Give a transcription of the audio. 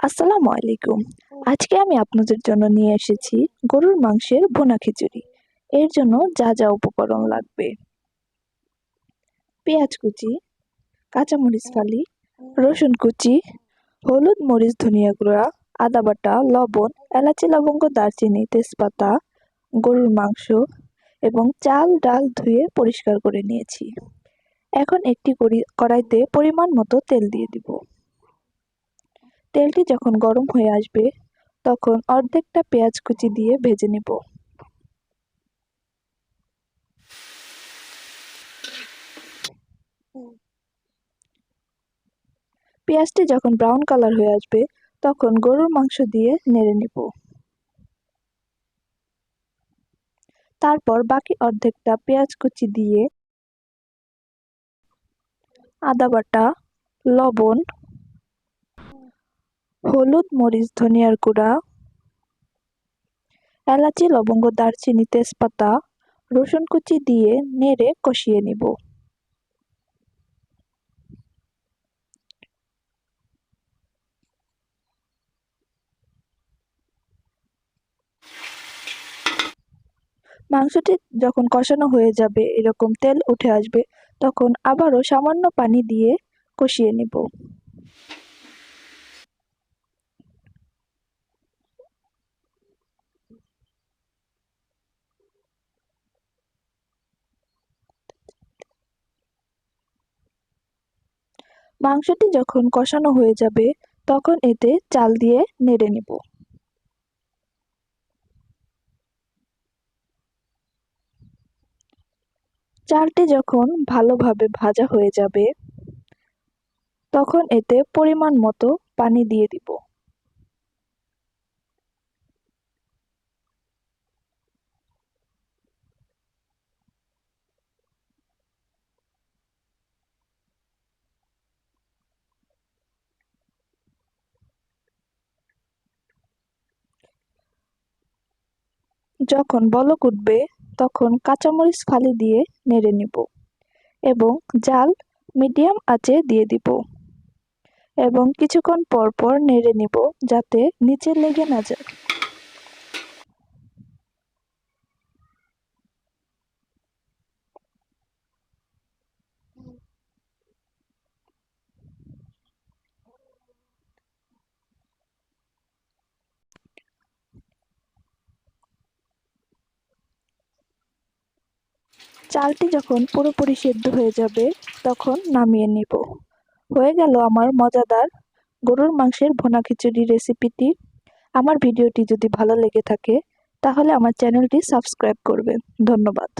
আসসালামু আলাইকুম। আজকে আমি আপনাদের জন্য নিয়ে এসেছি গরুর মাংসের ভুনা খিচুড়ি। এর জন্য যা যা উপকরণ লাগবে। পেঁয়াজ কুচি, কাঁচামরিচ ফালি, রসুন কুচি, হলুদ মরিচ, ধনিয়া গুঁড়া, আদা বাটা, লবণ, এলাচি, লবঙ্গ, দারচিনি, তেজপাতা, গরুর মাংস এবং চাল, ডাল ধুয়ে পরিষ্কার করে নিয়েছি। এখন একটি কড়াইতে পরিমাণ মতো তেল দিয়ে দিব। তেলটি যখন গরম হয়ে আসবে, তখন অর্ধেকটা পেঁয়াজ কুচি দিয়ে ভেজে নেব। পেঁয়াজটি যখন ব্রাউন কালার হয়ে আসবে, তখন গরুর মাংস দিয়ে নেড়ে নেব। তারপর বাকি অর্ধেকটা পেঁয়াজ কুচি দিয়ে আদা বাটা, লবণ হলুদ, মরিচ, ধনিয়ার গুঁড়া, এলাচি, লবঙ্গ, দারচিনি, তেজপাতা, রসুন কুচি দিয়ে নেড়ে কষিয়ে নিব। মাংসটি যখন কষানো হয়ে যাবে, এরকম তেল উঠে আসবে, তখন আবারও সামান্য পানি দিয়ে কষিয়ে নেব। মাংসটি যখন কষানো হয়ে যাবে, তখন এতে চাল দিয়ে নেড়ে নেব। চালটি যখন ভালোভাবে ভাজা হয়ে যাবে, তখন এতে পরিমাণ মতো পানি দিয়ে দিব। যখন বলক উঠবে, তখন কাঁচামরিচ ফালি দিয়ে নেড়ে নিব এবং জাল মিডিয়াম আঁচে দিয়ে দিব এবং কিছুক্ষণ পর পর নেড়ে নিব যাতে নিচে লেগে না যায়। চালটি যখন পুরোপুরি সেদ্ধ হয়ে যাবে, তখন নামিয়ে নিব। হয়ে গেল আমার মজাদার গরুর মাংসের ভোনা খিচুড়ি রেসিপিটি। আমার ভিডিওটি যদি ভালো লেগে থাকে, তাহলে আমার চ্যানেলটি সাবস্ক্রাইব করবেন। ধন্যবাদ।